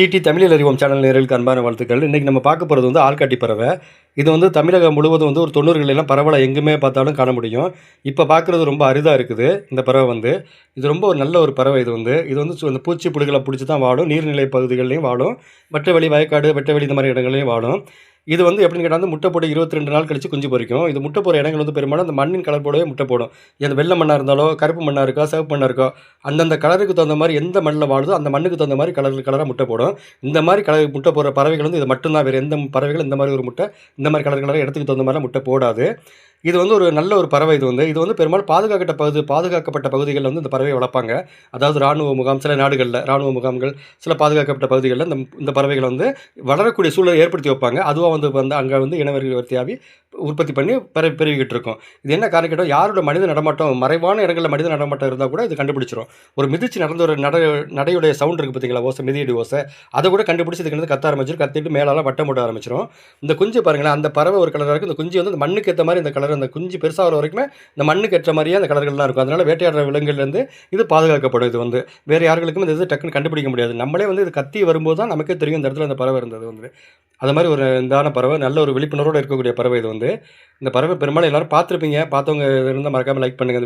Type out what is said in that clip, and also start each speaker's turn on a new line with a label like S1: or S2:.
S1: DD தமிழில் அறிவோம் channel நேரலுக்கு அன்பான வாழ்த்துக்கள். இன்றைக்கி நம்ம பார்க்க போகிறது வந்து ஆள்காட்டி பறவை. இது வந்து தமிழகம் முழுவதும் வந்து ஒரு தொண்ணூறுகளெல்லாம் எல்லாம் எங்குமே பார்த்தாலும் காண முடியும். இப்போ பார்க்குறது ரொம்ப அரிதாக இருக்குது இந்த பறவை வந்து. இது ரொம்ப ஒரு நல்ல ஒரு பறவை இது வந்து. இது வந்து இந்த பூச்சி புழுகளை பிடிச்சி தான் வாழும் நீர்நிலை பகுதிகள்லையும் வாழும். வெட்டவெளி வயக்காடு வெட்டவெளி இந்த மாதிரி இடங்கள்லையும் வாழும். இது வந்து எப்படின்னு கேட்டால் வந்து முட்டை போட்டு இருபத்தி ரெண்டு நாள் கழிச்சு குஞ்சு பொறிக்கும். இது முட்டை போகிற இடங்கள் வந்து பெரும்பாலும் அந்த மண்ணின் கலர் போடவே முட்டை போடும். எந்த வெள்ளை மண்ணாக இருந்தாலோ கருப்பு மண்ணாக இருக்கோ சிவப்பு மண்ணாக இருக்கோ அந்தந்த கலருக்கு தகுந்த மாதிரி எந்த மண்ணில் வாழுதோ அந்த மண்ணுக்கு தகுந்த மாதிரி கலர் கலராக முட்டை போடும். இந்த மாதிரி கலர் முட்டை போடுற பறவைகள் வந்து இது மட்டும்தான் வேறு எந்த பறவைகள் இந்த மாதிரி ஒரு முட்டை இந்த மாதிரி கலர் கலராக இடத்துக்கு தகுந்த மாதிரி முட்டை போடாது. இது வந்து ஒரு நல்ல ஒரு பறவை இது வந்து. இது வந்து பெரும்பாலும் பாதுகாக்கப்பட்ட பகுதி பாதுகாக்கப்பட்ட பகுதிகளில் வந்து இந்த பறவையை வளர்ப்பாங்க. அதாவது ராணுவ முகாம் சில நாடுகளில் ராணுவ முகாம்கள் சில பாதுகாக்கப்பட்ட பகுதிகளில் இந்த இந்த பறவைகளை வந்து வளரக்கூடிய சூழலை ஏற்படுத்தி வைப்பாங்க. அதுவாக வந்து வந்து அங்கே வந்து இனவர்த்தியாகி உற்பத்தி பண்ணி பெரு பெருகிக்கிட்டு இருக்கோம் இது என்ன காரணம் கேட்டால் யாரோட மனித நடமாட்டம் மறைவான இடங்களில் மனித நடமாட்டம் இருந்தால் கூட இது கண்டுபிடிச்சிரும். ஒரு மிதிச்சு நடந்த ஒரு நட நடையுடைய சவுண்ட் இருக்குது பார்த்தீங்களா ஓசை மிதியடி ஓசை அதை கூட கண்டுபிடிச்சி இதுக்கு வந்து கத்த ஆரம்பிச்சிடும் கத்திட்டு மேலால வட்டம் போட ஆரம்பிச்சிடும் இந்த குஞ்சு பாருங்களேன் அந்த பறவை ஒரு கலராக இருக்கும் இந்த குஞ்சு வந்து அந்த மண்ணுக்கு ஏற்ற மாதிரி இந்த கலர் அந்த குஞ்சு பெருசாக வர வரைக்குமே இந்த மண்ணுக்கு ஏற்ற மாதிரியே அந்த கலர்கள்லாம் இருக்கும். அதனால் வேட்டையாடுற விலங்குலேருந்து இது பாதுகாக்கப்படும் இது வந்து. வேறு யார்களுக்கும் இந்த இது டக்குன்னு கண்டுபிடிக்க முடியாது. நம்மளே வந்து இது கத்தி வரும்போது தான் நமக்கே தெரியும் இந்த இடத்துல அந்த பறவை இருந்தது வந்து. அது மாதிரி ஒரு இதான பறவை நல்ல ஒரு விழிப்புணர்வோடு இருக்கக்கூடிய பறவை இது வந்து. இந்த பறவை பெரும்பாலும் எல்லோரும் பார்த்துருப்பீங்க. பார்த்தவங்க இருந்தால் மறக்காமல் லைக் பண்ணுங்கள்